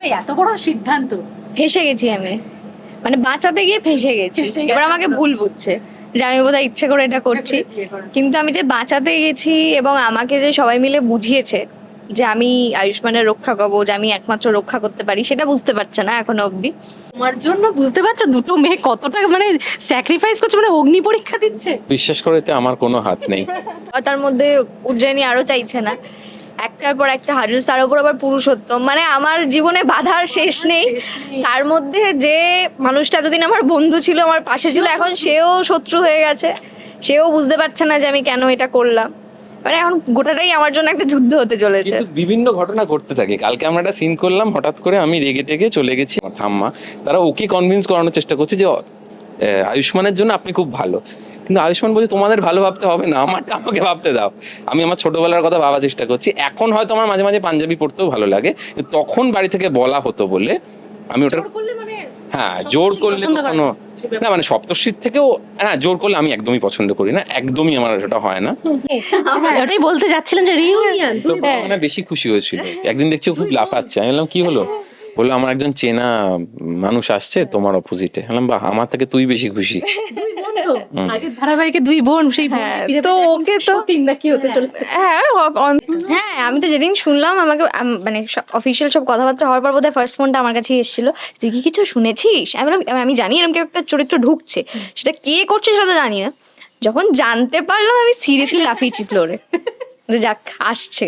এত বড় সিদ্ধান্ত। ফেসে গেছি আমি। মানে বাঁচাতে গিয়ে ফেসে গেছি। এবার আমাকে ভুল বুঝছে যে আমি বোধহয় ইচ্ছে করে এটা করছি। কিন্তু আমি যে বাঁচাতে গেছি এবং আমাকে যে সবাই মিলে বুঝিয়েছে যে আমি আয়ুষ্মানের রক্ষা করব যে আমি একমাত্র রক্ষা করতে পারি সেটা বুঝতে পারছে না এখনও অবধি। তোমার জন্য বুঝতে পারছ? দুটো মেয়ে কতটা মানে স্যাক্রিফাইস করছে মানে অগ্নি পরীক্ষা দিচ্ছে। বিশ্বাস করে আমার কোনো হাত নেই। তার মধ্যে উজ্জয়িনী আরও চাইছে না। একটার পর একটা হার্ডেলস তার উপর আবার পুরুষোত্তম। মানে আমার জীবনে বাধার শেষ নেই। তার মধ্যে যে মানুষটা এতদিন আমার বন্ধু ছিল আমার পাশে ছিল এখন সেও শত্রু হয়ে গেছে। সেও বুঝতে পারছে না যে আমি কেন এটা করলাম। মানে এখন গোটাটাই আমার জন্য একটা যুদ্ধ হতে চলেছে। কিন্তু বিভিন্ন ঘটনা ঘটতে থাকে। কালকে আমরা একটা সিন করলাম হঠাৎ করে আমি রেগে টেগে চলে গেছি আমার ঠাম্মা। তারা ওকে কনভিন্স করানোর চেষ্টা করছে যে আয়ুষ্মানের জন্য আপনি খুব ভালো। কিন্তু আয়ুষ্মান বলছে তোমাদের ভালো ভাবতে হবে না আমারটা আমাকে ভাবতে দাও। আমি আমার ছোটবেলার কথা ভাবার চেষ্টা করছি। এখন হয়তো আমার মাঝে মাঝে পাঞ্জাবি পড়তেও ভালো লাগে তখন বাড়ি থেকে বলা হতো বলে আমি ওটা জোর করলে মানে হ্যাঁ জোর করলে কখনো না। না মানে সপ্তর্ষির থেকেও হ্যাঁ জোর করলে আমি একদমই পছন্দ করি না একদমই আমার সেটা হয় না। ওটাই বলতে যাচ্ছিলাম যে রিউনিয়ন তো মানে বেশি খুশি হয়েছিল। একদিন দেখছি খুব লাফাচ্ছে। আমি বললাম কি হলো? বলল আমার একজন চেনা মানুষ আসছে তোমার অপোজিটে বললাম বাহ আমার থেকে তুই বেশি খুশি। তো আগের ধারাবাহিকে দুই বোন সেই হ্যাঁ, তো ওকে তো- সতীন না কি হতে চলেছে। হ্যাঁ হ্যাঁ আমি তো যেদিন শুনলাম আমাকে মানে অফিসিয়াল সব কথাবার্তা হওয়ার পর বোধহয় ফার্স্ট ফোনটা আমার কাছেই এসেছিল। তুই কি কিছু শুনেছিস? আমি বললাম আমি জানি এরকম কেউ একটা চরিত্র ঢুকছে। সেটা কে করছে সেটা তো জানি না। যখন জানতে পারলাম আমি সিরিয়াসলি লাফিয়েছি ফ্লোরে যে যাক আসছে।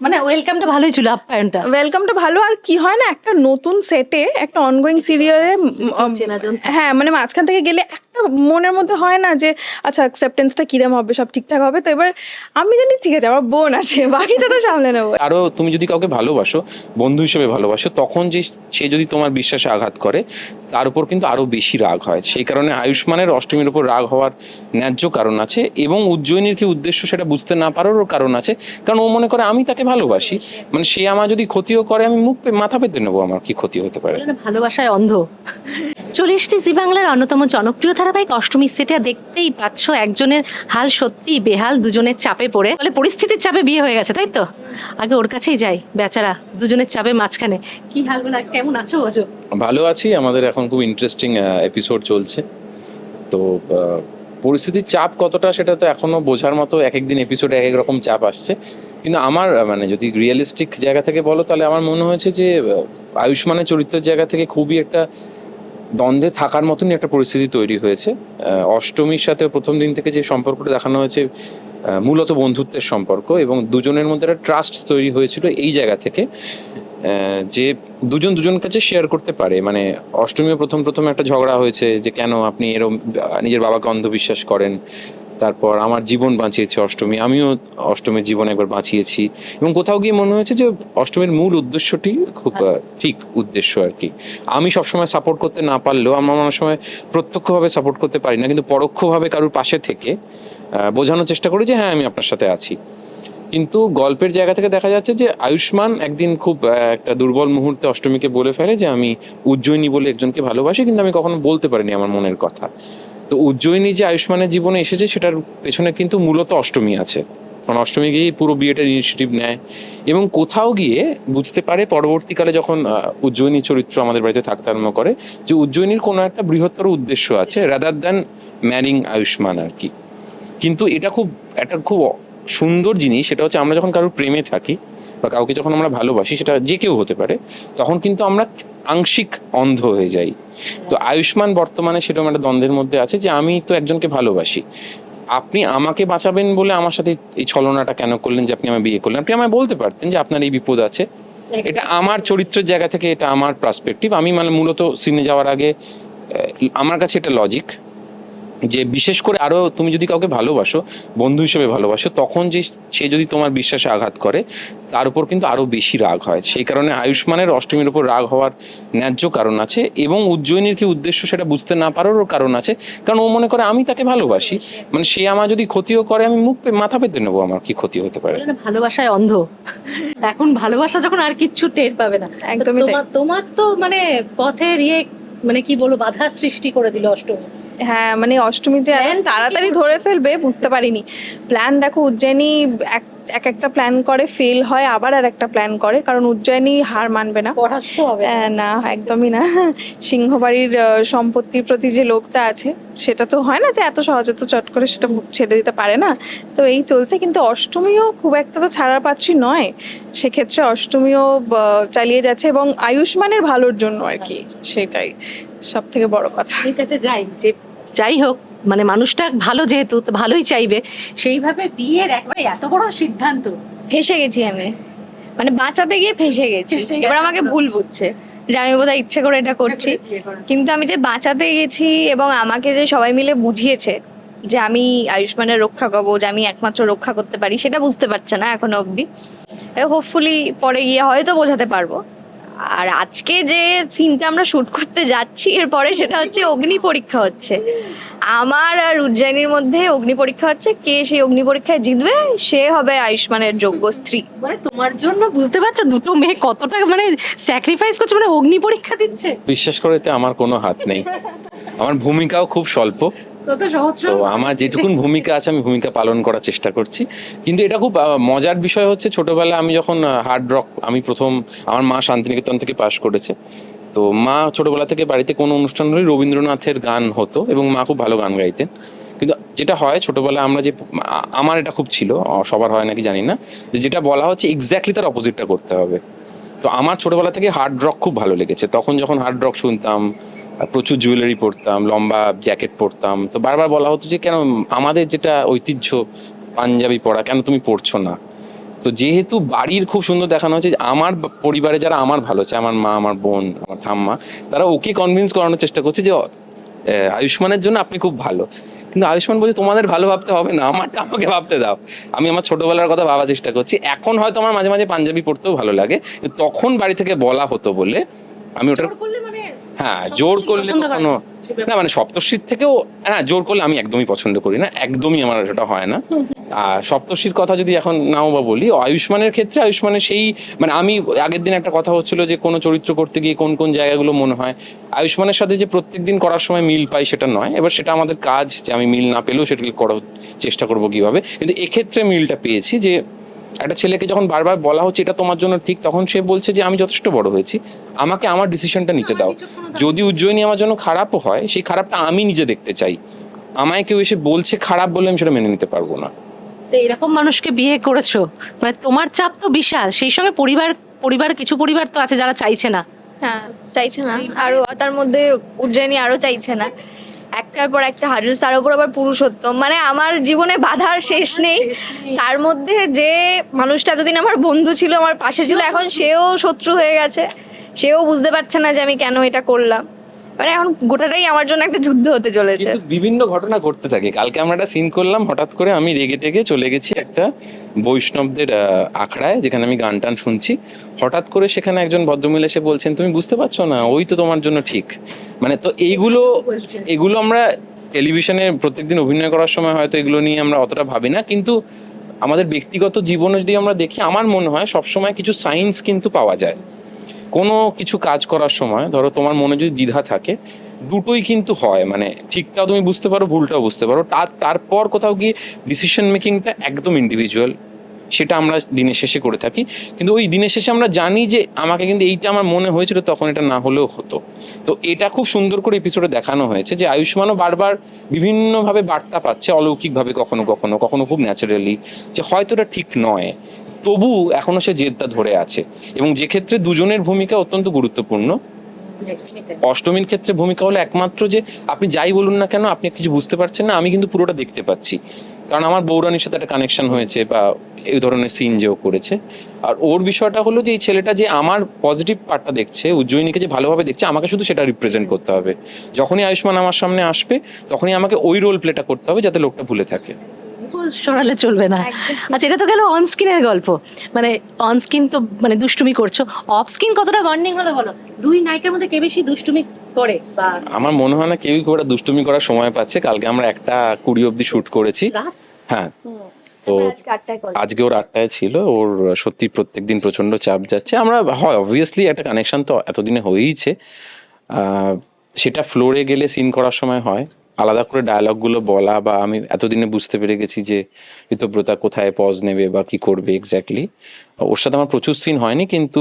মানে ওয়েলকামটা ভালোই ছিল আপ্যায়নটা। ওয়েলকামটা ভালো আর কি হয় না একটা নতুন সেটে একটা অনগোয়িং সিরিয়ালে হ্যাঁ মানে মাঝখান থেকে গেলে মনের মধ্যে হয় না যে আচ্ছা অ্যাকসেপ্টেন্সটা কিরম হবে? সব ঠিকঠাক হবে? তো এবার আমি জানি ঠিক আছে, আমার বোন আছে, বাকিটা তো সামলে নেব। আরও তুমি যদি কাউকে ভালোবাসো, বন্ধু হিসেবে ভালোবাসো, তখন যে সে যদি তোমার বিশ্বাসে আঘাত করে তার উপর কিন্তু আরও বেশি রাগ হয়। সেই কারণে আয়ুষ্মানের অষ্টমীর উপর রাগ হওয়ার ন্যায্য কারণ আছে এবং উজ্জয়িনীর কি উদ্দেশ্য সেটা বুঝতে না পারারও কারণ আছে। কারণ ও মনে করে আমি তাকে ভালোবাসি। মানে সে আমার যদি ক্ষতিও করে আমি মুখ মাথা পেতে নেব আমার কি ক্ষতি হতে পারে? ভালোবাসায় অন্ধ। চলে এসেছি জি বাংলার অন্যতম জনপ্রিয় ধারাবাহিক অষ্টমী সেটে দেখতেই পাচ্ছ একজনের হাল সত্যি বেহাল দুজনের চাপে পড়ে। বলে পরিস্থিতির চাপে বিয়ে হয়ে গেছে তাই তো? আগে ওর কাছেই যাই বেচারা দুজনের চাপে মাঝখানে। কি হাল বলে কেমন আছো ভালো আছি আমাদের এখন খুব ইন্টারেস্টিং এপিসোড চলছে। তো পরিস্থিতির চাপ কতটা সেটা তো এখনও বোঝার মতো এক একদিন এপিসোডে এক এক রকম চাপ আসছে। কিন্তু আমার মানে যদি রিয়েলিস্টিক জায়গা থেকে বলো, তাহলে আমার মনে হয়েছে যে আয়ুষ্মানের চরিত্রের জায়গা থেকে খুবই একটা দ্বন্দ্বে থাকার মতনই একটা পরিস্থিতি তৈরি হয়েছে। অষ্টমীর সাথে প্রথম দিন থেকে যে সম্পর্কটা দেখানো হয়েছে মূলত বন্ধুত্বের সম্পর্ক এবং দুজনের মধ্যে একটা ট্রাস্ট তৈরি হয়েছিল এই জায়গা থেকে। যে দুজন দুজন কাছে শেয়ার করতে পারে। মানে অষ্টমীও প্রথম প্রথম একটা ঝগড়া হয়েছে যে কেন আপনি এরম নিজের বাবাকে অন্ধবিশ্বাস করেন, তারপর আমার জীবন বাঁচিয়েছে অষ্টমী, আমিও অষ্টমীর জীবন একবার বাঁচিয়েছি। এবং কোথাও গিয়ে মনে হয়েছে যে অষ্টমীর মূল উদ্দেশ্যটি খুব ঠিক উদ্দেশ্য আর কি। আমি সবসময় সাপোর্ট করতে না পারলেও আমার অনেক সময় প্রত্যক্ষভাবে সাপোর্ট করতে পারি না, কিন্তু পরোক্ষভাবে কারোর পাশে থেকে বোঝানোর চেষ্টা করি যে হ্যাঁ আমি আপনার সাথে আছি। কিন্তু গল্পের জায়গা থেকে দেখা যাচ্ছে যে আয়ুষ্মান একদিন খুব একটা দুর্বল মুহূর্তে অষ্টমীকে বলে ফেলে যে আমি উজ্জয়িনী বলে একজনকে ভালোবাসি, কিন্তু আমি কখনো বলতে পারিনি আমার মনের কথা। তো উজ্জয়িনী যে আয়ুষ্মানের জীবনে এসেছে, সেটার পেছনে কিন্তু মূলত অষ্টমী আছে। কারণ অষ্টমী গিয়ে পুরো বিয়েটার ইনিশিয়েটিভ নেয় এবং কোথাও গিয়ে বুঝতে পারে পরবর্তীকালে যখন উজ্জয়িনী চরিত্র আমাদের বাড়িতে থাকতে আরম্ভ করে, যে উজ্জয়িনীর কোনো একটা বৃহত্তর উদ্দেশ্য আছে রাদার দ্যান ম্যারিং আয়ুষ্মান আর কি। কিন্তু এটা খুব একটা খুব সুন্দর জিনিস সেটা হচ্ছে আমরা যখন কারোর প্রেমে থাকি বা কাউকে যখন আমরা ভালোবাসি সেটা যে কেউ হতে পারে তখন কিন্তু আমরা আংশিক অন্ধ হয়ে যাই। তো আয়ুষ্মান বর্তমানে সেরকম একটা দ্বন্দ্বের মধ্যে আছে যে আমি তো একজনকে ভালোবাসি। আপনি আমাকে বাঁচাবেন বলে আমার সাথে এই ছলনাটা কেন করলেন যে আপনি আমায় বিয়ে করলেন? আপনি আমায় বলতে পারতেন যে আপনার এই বিপদ আছে। এটা আমার চরিত্রের জায়গা থেকে এটা আমার পার্সপেক্টিভ আমি মানে মূলত সিনে যাওয়ার আগে আমার কাছে এটা লজিক যে বিশেষ করে আরও তুমি যদি কাউকে ভালোবাসো বন্ধু হিসেবে ভালোবাসো তখন যে সে যদি তোমার বিশ্বাসে আঘাত করে তার উপর কিন্তু আরও বেশি রাগ হয়। সেই কারণে আয়ুষ্মানের অষ্টমীর উপর রাগ হওয়ার ন্যায্য কারণ আছে এবং উজ্জয়িনীর কি উদ্দেশ্য সেটা বুঝতে না পারারও কারণ আছে। কারণ ও মনে করে আমি তাকে ভালোবাসি। মানে সে আমার যদি ক্ষতিও করে আমি মুখ মাথা পেতে নেব আমার কি ক্ষতি হতে পারে? ভালোবাসায় অন্ধ। এখন ভালোবাসা যখন আর কিচ্ছু টের পাবে না। একদমই। তোমার তোমার তো মানে পথের ইয়ে মানে কি বলব বাধা সৃষ্টি করে দিল অষ্টমী। হ্যাঁ মানে অষ্টমী যে তাড়াতাড়ি ধরে ফেলবে বুঝতে পারিনি। প্ল্যান দেখো উজ্জয়িনী এক এক একটা প্ল্যান করে ফেল হয় আবার আর একটা প্ল্যান করে কারণ উজ্জয়িনী হার মানবে না। না একদমই না। সিংহবাড়ির সম্পত্তির প্রতি যে লোকটা আছে সেটা তো হয় না যে এত সহজে তো চট করে সেটা ছেড়ে দিতে পারে না। তো এই চলছে কিন্তু অষ্টমীও খুব একটা তো ছাড়ার পাচ্ছি নয়। সেক্ষেত্রে অষ্টমীও চালিয়ে যাচ্ছে এবং আয়ুষ্মানের ভালোর জন্য আর কি সেটাই। সব থেকে বড় কথা। ঠিক আছে যাই যে যাই হোক মানে মানুষটা ভালো যেহেতু তো ভালোই চাইবে। সেইভাবে বিয়ের একবারে এত বড় সিদ্ধান্ত। ফেসে গেছি আমি। মানে বাঁচাতে গিয়ে ফেসে গেছি। এবার আমাকে ভুল বুঝছে যে আমি বোধহয় ইচ্ছে করে এটা করছি। কিন্তু আমি যে বাঁচাতে গেছি এবং আমাকে যে সবাই মিলে বুঝিয়েছে যে আমি আয়ুষ্মানের রক্ষা করব যে আমি একমাত্র রক্ষা করতে পারি সেটা বুঝতে পারছে না এখনও অবধি। হোপফুলি পরে গিয়ে হয়তো বোঝাতে পারব। আর আজকে যে সিনটা আমরা শুট করতে যাচ্ছি এরপরে সেটা হচ্ছে অগ্নি পরীক্ষা হচ্ছে। আমার আর উজ্জয়িনীর মধ্যে অগ্নি পরীক্ষা হচ্ছে কে সেই অগ্নি পরীক্ষায় জিতবে সে হবে আয়ুষ্মানের যোগ্য স্ত্রী। মানে তোমার জন্য বুঝতে পারছ দুটো মেয়ে কতটা মানে স্যাক্রিফাইস করছে মানে অগ্নি পরীক্ষা দিচ্ছে? বিশ্বাস করে আমার কোনো হাত নেই। আমার ভূমিকাও খুব স্বল্প। তো আমার যেটুকুন ভূমিকা আছে আমি ভূমিকা পালন করার চেষ্টা করছি। কিন্তু এটা খুব মজার বিষয় হচ্ছে ছোটবেলায় আমি যখন হার্ড রক আমি প্রথম আমার মা শান্তিনিকেতন থেকে পাশ করেছে। তো মা ছোটবেলা থেকে বাড়িতে কোনো অনুষ্ঠান হলে রবীন্দ্রনাথের গান হতো এবং মা খুব ভালো গান গাইতেন। কিন্তু যেটা হয় ছোটবেলায় আমরা যে আমার এটা খুব ছিল সবার হয় নাকি জানি না যে যেটা বলা হচ্ছে এক্স্যাক্টলি তার অপোজিটটা করতে হবে। তো আমার ছোটবেলা থেকে হার্ড রক খুব ভালো লেগেছে। তখন যখন হার্ড রক শুনতাম প্রচুর জুয়েলারি পরতাম, লম্বা জ্যাকেট পরতাম। তো বারবার বলা হতো যে, কেন আমাদের যেটা ঐতিহ্য, পাঞ্জাবি পরা, কেন তুমি পরছো না? তো যেহেতু বাড়ির খুব সুন্দর দেখানো হয়েছে, আমার পরিবারে যারা আমার ভালো চায়, আমার মা, আমার বোন, আমার ঠাম্মা, তারা ওকে কনভিন্স করানোর চেষ্টা করছে যে আয়ুষ্মানের জন্য আপনি খুব ভালো। কিন্তু আয়ুষ্মান বলছে, তোমাদের ভালো ভাবতে হবে না, আমারটা আমাকে ভাবতে দাও। আমি আমার ছোটবেলার কথা ভাবার চেষ্টা করছি। এখন হয়তো আমার মাঝে মাঝে পাঞ্জাবি পড়তেও ভালো লাগে। তখন বাড়ি থেকে বলা হতো বলে আমি মানে হ্যাঁ জোর করলে কখনো না মানে সপ্তর্ষির থেকেও হ্যাঁ জোর করলে আমি একদমই পছন্দ করি না একদমই আমার সেটা হয় না। আর সপ্তর্ষির কথা যদি এখন নাও বা বলি আয়ুষ্মানের ক্ষেত্রে আয়ুষ্মানের সেই মানে আমি আগের দিন একটা কথা হচ্ছিল যে কোনো চরিত্র করতে গিয়ে কোন কোন জায়গাগুলো মনে হয়। আয়ুষ্মানের সাথে যে প্রত্যেক দিন করার সময় মিল পাই সেটা নয়। এবার সেটা আমাদের কাজ যে আমি মিল না পেলেও সেটাকে করার চেষ্টা করব কীভাবে। কিন্তু এক্ষেত্রে মিলটা পেয়েছি যে একটা ছেলেকে যখন বারবার বলা হচ্ছে এটা তোমার জন্য ঠিক তখন সে বলছে যে আমি যথেষ্ট বড় হয়েছি। আমাকে আমার ডিসিশনটা নিতে দাও। যদি উজ্জয়িনী আমার জন্য খারাপও হয় সেই খারাপটা আমি নিজে দেখতে চাই। আমায় কেউ এসে বলছে খারাপ বলে আমি সেটা মেনে নিতে পারব না। তো এরকম মানুষকে বিয়ে করেছ? মানে তোমার চাপ তো বিশাল। সেই সঙ্গে পরিবার পরিবার কিছু পরিবার তো আছে যারা চাইছে না। হ্যাঁ চাইছে না। আরও তার মধ্যে উজ্জয়িনী আরও চাইছে না। একটার পর একটা হার্ডেলস তার উপর আবার পুরুষোত্তম। মানে আমার জীবনে বাধার শেষ নেই। তার মধ্যে যে মানুষটা এতদিন আমার বন্ধু ছিল আমার পাশে ছিল এখন সেও শত্রু হয়ে গেছে। সেও বুঝতে পারছে না যে আমি কেন এটা করলাম। মানে এখন গোটাটাই আমার জন্য একটা যুদ্ধ হতে চলেছে। কিন্তু বিভিন্ন ঘটনা ঘটতে থাকে। কালকে আমরা একটা সিন করলাম, হঠাৎ করে আমি রেগে টেগে চলে গেছি একটা বৈষ্ণবদের আখড়ায়, যেখানে আমি গান টান শুনছি। হঠাৎ করে সেখানে একজন ভদ্রমহিলা এসে বলছেন, তুমি বুঝতে পারছ না, ওই তো তোমার জন্য ঠিক। মানে তো এইগুলো, এগুলো আমরা টেলিভিশনে প্রত্যেকদিন অভিনয় করার সময় হয়তো এগুলো নিয়ে আমরা অতটা ভাবি না। কিন্তু আমাদের ব্যক্তিগত জীবনে যদি আমরা দেখি, আমার মনে হয় সবসময় কিছু সাইন্স কিন্তু পাওয়া যায়। কোনো কিছু কাজ করার সময়, ধরো তোমার মনে যদি দ্বিধা থাকে, দুটোই কিন্তু হয়। মানে ঠিকটাও তুমি বুঝতে পারো, ভুলটাও বুঝতে পারো। তার তারপর কোথাও গিয়ে ডিসিশন মেকিংটা একদম ইন্ডিভিজুয়াল সেটা আমরা দিনের শেষে করে থাকি। কিন্তু ওই দিনের শেষে আমরা জানি যে আমাকে কিন্তু এইটা আমার মনে হয়েছিল, তখন এটা না হলেও হতো। তো এটা খুব সুন্দর করে এপিসোডে দেখানো হয়েছে যে আয়ুষ্মানও বারবার বিভিন্নভাবে বার্তা পাচ্ছে অলৌকিকভাবে কখনো কখনো কখনো খুব ন্যাচারালি যে হয়তো এটা ঠিক নয়। তবু এখনও সে জেদটা ধরে আছে। এবং যে ক্ষেত্রে দুজনের ভূমিকা অত্যন্ত গুরুত্বপূর্ণ, অষ্টমীর ক্ষেত্রে ভূমিকা হলো একমাত্র যে আপনি যাই বলুন না কেন, আপনি কিছু বুঝতে পারছেন না, আমি কিন্তু পুরোটা দেখতে পাচ্ছি। কারণ আমার বৌরানির সাথে একটা কানেকশন হয়েছে বা এই ধরনের সিন যে ও করেছে। আর ওর বিষয়টা হলো যে এই ছেলেটা যে আমার পজিটিভ পার্টটা দেখছে, উজ্জয়িনীকে যে ভালোভাবে দেখছে, আমাকে শুধু সেটা রিপ্রেজেন্ট করতে হবে। যখনই আয়ুষ্মান আমার সামনে আসবে, তখনই আমাকে ওই রোল প্লেটা করতে হবে যাতে লোকটা ভুলে থাকে। শোনালে চলবে না। আচ্ছা এটা তো গেল অন স্ক্রিনের গল্প। মানে অন স্ক্রিন তো মানে দুষ্টুমি করছ। অফ স্ক্রিন কতটা বন্ডিং হলো বলো? দুই নায়িকার মধ্যে কে বেশি দুষ্টুমি করে আমার মনে হয় না কেউই খুব একটা দুষ্টুমি করার সময় পাচ্ছে। কালকে আমরা একটা কুড়ি অব্দি শুট করেছি। হ্যাঁ। তো আজকে আজকে ওর আটটায় ছিল। ওর সত্যি প্রত্যেকদিন প্রচণ্ড চাপ যাচ্ছে। আমরা হয় অবভিয়াসলি একটা কানেকশন তো এতদিনে হয়েইছে। আহ, সেটা ফ্লোরে গেলে সিন করার সময় হয়। আলাদা করে ডায়ালগগুলো বলা বা আমি এতদিনে বুঝতে পেরে গেছি যে ঋতব্রতা কোথায় পজ নেবে বা কি করবে এক্স্যাক্টলি ওর সাথে আমার প্রচুর সিন হয়নি কিন্তু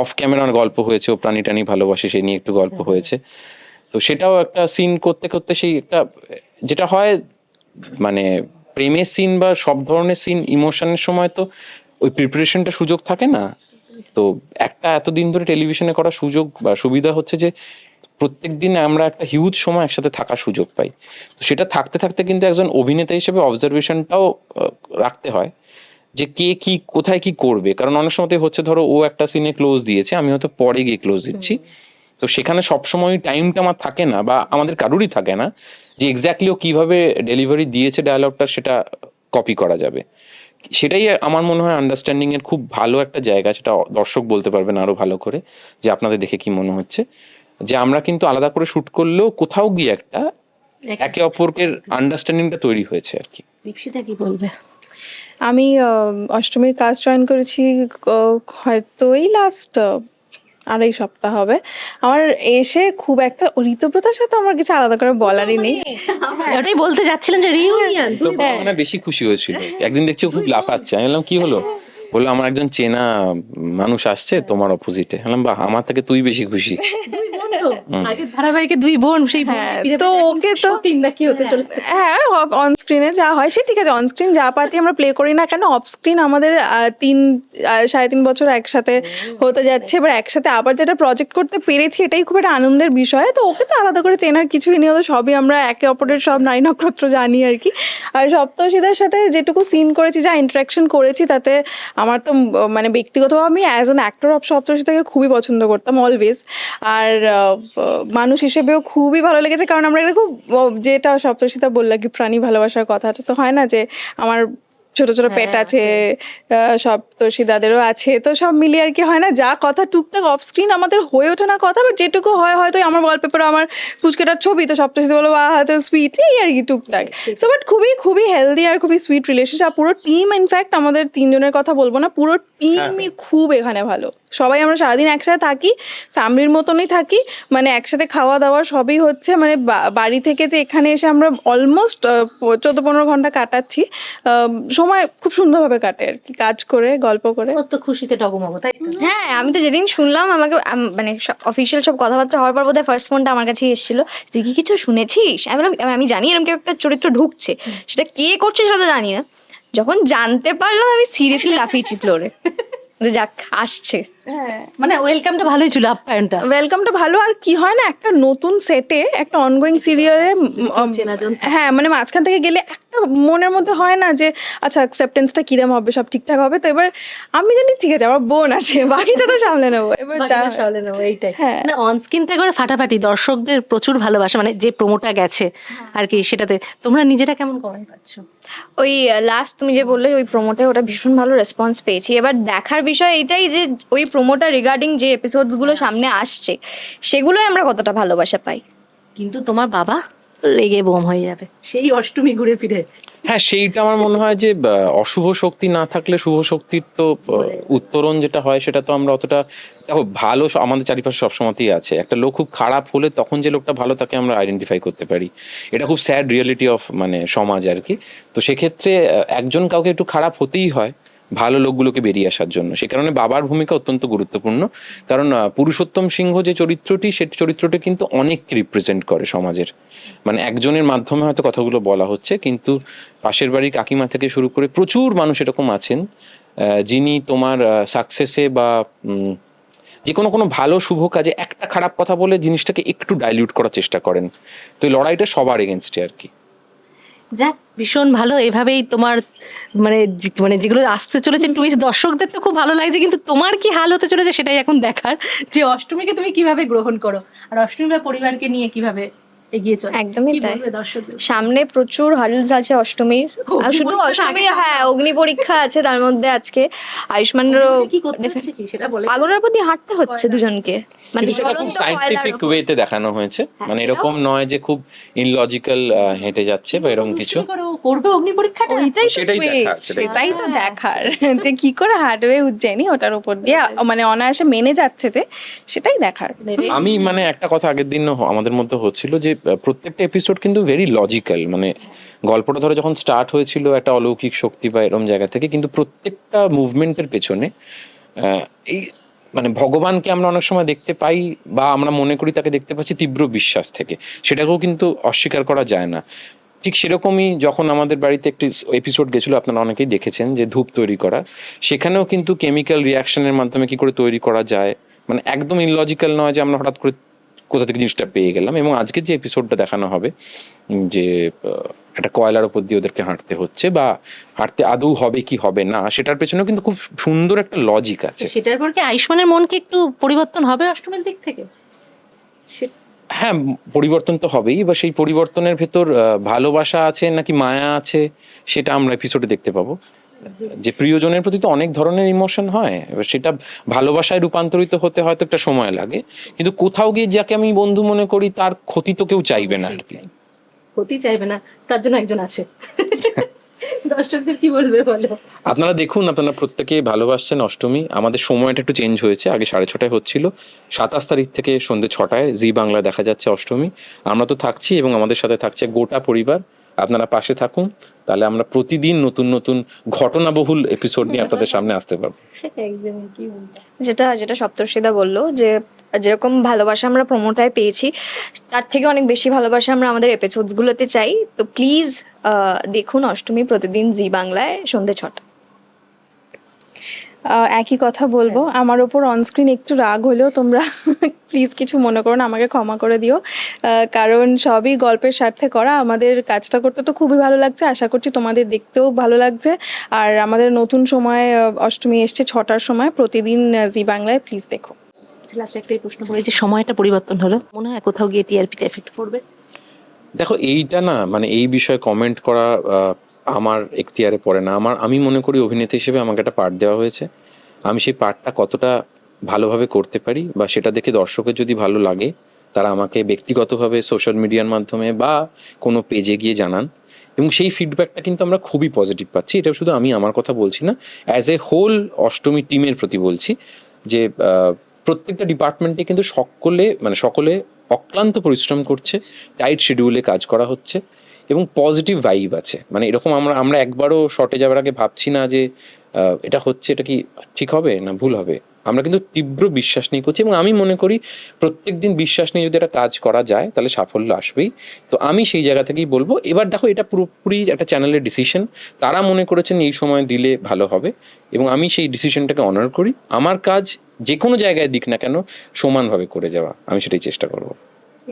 অফ ক্যামেরার গল্প হয়েছে ও প্রাণী টানি ভালোবাসে সেই নিয়ে একটু গল্প হয়েছে। তো সেটাও একটা সিন করতে করতে সেই একটা যেটা হয় মানে প্রেমের সিন বা সব ধরনের সিন ইমোশনের সময় তো ওই প্রিপারেশনটা সুযোগ থাকে না। তো একটা এতদিন ধরে টেলিভিশনে করার সুযোগ বা সুবিধা হচ্ছে যে প্রত্যেক দিন আমরা একটা হিউজ সময় একসাথে থাকার সুযোগ পাই। তো সেটা থাকতে থাকতে কিন্তু একজন অভিনেতা হিসেবে অবজারভেশনটাও রাখতে হয় যে কে কি কোথায় কি করবে। কারণ অনেক সময়তে হচ্ছে ধরো ও একটা সিনে ক্লোজ দিয়েছে আমি হয়তো পরে গিয়ে ক্লোজ দিচ্ছি। তো সেখানে সবসময় টাইমটা আমার থাকে না বা আমাদের কারুরই থাকে না যে এক্স্যাক্টলি ও কীভাবে ডেলিভারি দিয়েছে ডায়ালগটা সেটা কপি করা যাবে। সেটাই আমার মনে হয় আন্ডারস্ট্যান্ডিং এর খুব ভালো একটা জায়গা সেটা দর্শক বলতে পারবেন আরও ভালো করে যে আপনাদের দেখে কি মনে হচ্ছে। যে আমরা কিন্তু আলাদা করে শুট করলেও কোথাও গিয়ে একটা একে অপরকে আন্ডারস্ট্যান্ডিংটা তৈরি হয়েছে আর কি। দীপশিতা কি বলবে? আমি আহ, অষ্টমীর কাজ জয়েন করেছি হয়তো এই লাস্ট আড়াই সপ্তাহ হবে। আমার এসে খুব একটা ঋতুব্রতার সাথে আমার কিছু আলাদা করে বলারই নেই। ওটাই বলতে যাচ্ছিলাম যে রিউনিয়ন তো মানে বেশি খুশি হয়েছিল। একদিন দেখছি খুব লাফাচ্ছে। আমি বললাম কি হলো? বলল আমার একজন চেনা মানুষ আসছে তোমার অপোজিটে বললাম বাহ আমার থেকে তুই বেশি খুশি। তো আগের ধারাবাহিকে দুই বোন সেই বোনকে হ্যাঁ, তো ওকে তো- নাকি হতে চলেছে? হ্যাঁ অন স্ক্রিনে যা হয় সে ঠিক আছে অন স্ক্রিন যা পার্টি আমরা প্লে করি না কেন অফ স্ক্রিন আমাদের তিন সাড়ে তিন বছর একসাথে হতে যাচ্ছে এবার একসাথে আবার যেটা প্রজেক্ট করতে পেরেছি এটাই খুব একটা আনন্দের বিষয় তো ওকে তো আলাদা করে চেনার কিছুই নেই তো সবই আমরা একে অপরের সব নারী নক্ষত্র জানি আর কি। আর সপ্তর্ষিদের সাথে যেটুকু সিন করেছি যা ইন্টারাকশন করেছি তাতে আমার তো মানে ব্যক্তিগতভাবে আমি অ্যাজ অ্যান অ্যাক্টর অফ সপ্তর্ষিতাকে খুবই পছন্দ করতাম অলওয়েজ আর মানুষ হিসেবেও খুবই ভালো লেগেছে। কারণ আমরা এটা খুব যেটা সপ্তর্ষিতা বললাম কি প্রাণী ভালোবাসার কথা তো হয় না যে আমার ছোট ছোট পেট আছে আহ, সপ্তর্ষিদাদেরও আছে তো সব মিলিয়ে আর কি হয় না। যা কথা টুকটাক অফ স্ক্রিন আমাদের হয়ে ওঠে না কথা বাট যেটুকু হয় হয়তো আমার ওয়ালপেপারে আমার পুচকেটার ছবি তো সব সপ্তর্ষিদা বলো বা হয়তো সুইট এই আর কি টুকটাক। সো বাট খুবই খুবই হেলদি আর খুবই সুইট রিলেশনশিপ আর পুরো টিম ইনফ্যাক্ট আমাদের তিনজনের কথা বলব না পুরো টিমই খুব এখানে ভালো। সবাই আমরা সারাদিন একসাথে থাকি ফ্যামিলির মতনই থাকি মানে একসাথে খাওয়া দাওয়া সবই হচ্ছে মানে বাড়ি থেকে যে এখানে এসে আমরা অলমোস্ট চোদ্দ পনেরো ঘণ্টা কাটাচ্ছি সময় খুব সুন্দরভাবে কাটে আর কি কাজ করে গল্প করে। কত তো খুশিতে ডগমগ তাই তো? হ্যাঁ আমি তো যেদিন শুনলাম আমাকে আম- মানে অফিসিয়াল সব কথাবার্তা হওয়ার পর বোধহয় ফার্স্ট ফোনটা আমার কাছে এসেছিল। তুই কি কিছু শুনেছিস? আমি বললাম আমি জানি এরকম কেউ একটা চরিত্র ঢুকছে। সেটা কে করছে সেটা তো জানি না। যখন জানতে পারলাম আমি সিরিয়াসলি লাফিয়েছি ফ্লোরে যে যাক আসছে। মানে ওয়েলকামটা ভালোই ছিল আপ্যায়নটা। ওয়েলকামটা ভালো আর কি হয় না একটা নতুন সেটে একটা অনগোয়িং সিরিয়ালে হ্যাঁ মানে মাঝখান থেকে গেলে একটা মনের মধ্যে হয় না যে আচ্ছা অ্যাকসেপ্টেন্সটা কিরম হবে সব ঠিকঠাক হবে? তো এবার আমি জানি ঠিক আছে আমার বোন আছে বাকিটা তো সামলে নেব। এবার সামলে নেব, এইটাই। হ্যাঁ। মানে অন স্ক্রিনটা করে ফাটাফাটি দর্শকদের প্রচুর ভালোবাসা মানে যে প্রোমোটা গেছে আর কি সেটাতে। তোমরা নিজেরা কেমন কমেন্ট পাচ্ছ? ওই লাস্ট তুমি যে বললে ওই প্রোমোটে ওটা ভীষণ ভালো রেসপন্স পেয়েছি। এবার দেখার বিষয় এটাই যে ওই প্রোমোটা রিগার্ডিং যে এপিসোডসগুলো সামনে আসছে সেগুলোই আমরা কতটা ভালোবাসা পাই। কিন্তু তোমার বাবা রেগে বোম হয়ে যাবে। সেই অষ্টমী ঘুরে ফিরে। হ্যাঁ সেইটা আমার মনে হয় যে অশুভ শক্তি না থাকলে শুভ শক্তির তো উত্তরণ যেটা হয় সেটা তো আমরা অতটা দেখো ভালো আমাদের চারিপাশে সবসময়তেই আছে। একটা লোক খুব খারাপ হলে তখন যে লোকটা ভালো তাকে আমরা আইডেন্টিফাই করতে পারি। এটা খুব স্যাড রিয়েলিটি অফ মানে সমাজ আর কি। তো সেক্ষেত্রে একজন কাউকে একটু খারাপ হতেই হয় ভালো লোকগুলোকে বেরিয়ে আসার জন্য। সে কারণে বাবার ভূমিকা অত্যন্ত গুরুত্বপূর্ণ। কারণ পুরুষোত্তম সিংহ যে চরিত্রটি, সে চরিত্রটি কিন্তু অনেককে রিপ্রেজেন্ট করে সমাজের। মানে একজনের মাধ্যমে হয়তো কথাগুলো বলা হচ্ছে, কিন্তু পাশের বাড়ির কাকিমা থেকে শুরু করে প্রচুর মানুষ এরকম আছেন যিনি তোমার সাকসেসে বা যে কোনো কোনো ভালো, শুভ কাজে একটা খারাপ কথা বলে জিনিসটাকে একটু ডাইলিউট করার চেষ্টা করেন। তো এই লড়াইটা সবার এগেনস্টে আর কি। যাক, ভীষণ ভালো। এভাবেই তোমার মানে মানে যেগুলো আসতে চলেছে টুইস্ট দর্শকদের তো খুব ভালো লাগছে, কিন্তু তোমার কি হাল হতে চলেছে সেটাই এখন দেখার যে অষ্টমীকে তুমি কীভাবে গ্রহণ করো, আর অষ্টমী বা পরিবারকে নিয়ে কীভাবে এগিয়ে চলো। একদমই তাই। সামনে প্রচুর হার্ডলস আছে অষ্টমীর। শুধু অষ্টমী হ্যাঁ অগ্নি পরীক্ষা আছে তার মধ্যে আজকে। আয়ুষ্মানেরও আগুনের প্রতি হাঁটতে হচ্ছে দুজনকে। মানে সাইন্টিফিক ওয়েতে দেখানো হয়েছে। হ্যাঁ, মানে এরকম নয় যে খুব ইনলজিক্যাল হেঁটে যাচ্ছে বা এরকম কিছু। করবে অগ্নি পরীক্ষাটা? তো সেটাই তো দেখার। দেখার। যে কি করে হার্ডওয়ে উজ্জয়িনী ওটার উপর দিয়ে মানে অনায়াসে মেনে যাচ্ছে যে সেটাই দেখার। আমি মানে একটা কথা আগের দিন আমাদের মধ্যে হচ্ছিল যে প্রত্যেকটা এপিসোড কিন্তু ভেরি লজিক্যাল মানে গল্পটা ধরো যখন স্টার্ট হয়েছিল একটা অলৌকিক শক্তি বা এরম জায়গা থেকে, কিন্তু প্রত্যেকটা মুভমেন্টের পেছনে এই মানে ভগবানকে আমরা অনেক সময় দেখতে পাই বা আমরা মনে করি তাকে দেখতে পাচ্ছি তীব্র বিশ্বাস থেকে। সেটাকেও কিন্তু অস্বীকার করা যায় না। ঠিক সেরকমই যখন আমাদের বাড়িতে একটি এপিসোড গেছিল, আপনারা অনেকেই দেখেছেন যে ধূপ তৈরি করা, সেখানেও কিন্তু কেমিক্যাল রিয়াকশনের মাধ্যমে কি করে তৈরি করা যায়? মানে একদম ইনলজিক্যাল নয় যে আমরা হঠাৎ করে কোথা থেকে জিনিসটা পেয়ে গেলাম এবং আজকে যে এপিসোডটা দেখানো হবে যে একটা কয়লার উপর দিয়ে ওদেরকে হাঁটতে হচ্ছে বা হাঁটতে আদৌ হবে কি হবে না সেটার পেছনেও কিন্তু খুব সুন্দর একটা লজিক আছে। সেটার পর কি আয়ুষ্মানের মন কি একটু পরিবর্তন হবে অষ্টমীর দিক থেকে? হ্যাঁ পরিবর্তন তো হবেই বা সেই পরিবর্তনের ভেতর ভালোবাসা আছে নাকি মায়া আছে সেটা আমরা এপিসোডে দেখতে পাবো। যে প্রিয়জনের প্রতি তো অনেক ধরনের ইমোশন হয় এবার সেটা ভালোবাসায় রূপান্তরিত হতে হয়তো একটা সময় লাগে কিন্তু কোথাও গিয়ে যাকে আমি বন্ধু মনে করি তার ক্ষতি তো কেউ চাইবে না আর কি হতেই চাইবে না তার জন্য একজন আছে। দর্শকদের কি বলবে বলো? আপনারা দেখুন আপনারা প্রত্যেকে ভালোবাসছেন অষ্টমী আমাদের সময়টা একটু চেঞ্জ হয়েছে আগে সাড়ে ছটায় হচ্ছিল সাতাশ তারিখ থেকে সন্ধ্যে ছটায় জি বাংলা দেখা যাচ্ছে অষ্টমী আমরা তো থাকছি এবং আমাদের সাথে থাকছে গোটা পরিবার আপনারা পাশে থাকুন, তাহলে আমরা প্রতিদিন নতুন নতুন ঘটনাবহুল এপিসোড নিয়ে আপনাদের সামনে আসতে পারব। যেটা যেটা সপ্তর্ষিদা বলল যে, যেরকম ভালোবাসা আমরা প্রমোটায় পেয়েছি, তার থেকে অনেক বেশি ভালোবাসা আমরা আমাদের এপিসোডসগুলোতে চাই। তো প্লিজ দেখুন অষ্টমী প্রতিদিন জি বাংলায় সন্ধে ছটা। একই কথা বলব। আমার ওপর অনস্ক্রিন একটু রাগ হলেও তোমরা প্লিজ কিছু মনে করো না আমাকে ক্ষমা করে দিও। কারণ সবই গল্পের স্বার্থে করা। আমাদের কাজটা করতে তো খুবই ভালো লাগছে। আশা করছি তোমাদের দেখতেও ভালো লাগছে। আর আমাদের নতুন সময় অষ্টমী এসছে ছটার সময়। প্রতিদিন জি বাংলায় প্লিজ দেখো। লাস্টে একটাই প্রশ্ন করি যে সময়টা পরিবর্তন হলো মনে হয় কোথাও গিয়ে টিআরপিতে এফেক্ট পড়বে? দেখো এইটা না মানে এই বিষয়ে কমেন্ট করা আমার এখতিয়ারে পড়ে না। আমার, আমি মনে করি অভিনেতা হিসেবে আমাকে একটা পার্ট দেওয়া হয়েছে। আমি সেই পার্টটা কতটা ভালোভাবে করতে পারি বা সেটা দেখে দর্শকের যদি ভালো লাগে, তারা আমাকে ব্যক্তিগতভাবে সোশ্যাল মিডিয়ার মাধ্যমে বা কোনো পেজে গিয়ে জানান। এবং সেই ফিডব্যাকটা কিন্তু আমরা খুবই পজিটিভ পাচ্ছি। এটা শুধু আমি আমার কথা বলছি না অ্যাজ এ হোল অষ্টমী টিমের প্রতি বলছি যে প্রত্যেকটা ডিপার্টমেন্টে কিন্তু সকলে মানে সকলে অক্লান্ত পরিশ্রম করছে টাইট শিডিউলে কাজ করা হচ্ছে। এবং পজিটিভ ভাইব আছে। মানে এরকম আমরা আমরা একবারও শর্টে যাওয়ার আগে ভাবছি না যে এটা হচ্ছে, এটা কি ঠিক হবে না ভুল হবে? আমরা কিন্তু তীব্র বিশ্বাস নিয়ে করছি এবং আমি মনে করি প্রত্যেক দিন বিশ্বাস নিয়ে যদি একটা কাজ করা যায়, তাহলে সাফল্য আসবেই। তো আমি সেই জায়গা থেকেই বলব, এবার দেখো এটা পুরোপুরি একটা চ্যানেলের ডিসিশন তারা মনে করেছেন এই সময় দিলে ভালো হবে এবং আমি সেই ডিসিশনটাকে অনার করি। আমার কাজ যে কোনো জায়গায় দিক না কেন, সমানভাবে করে যাওয়া। আমি সেটাই চেষ্টা করব।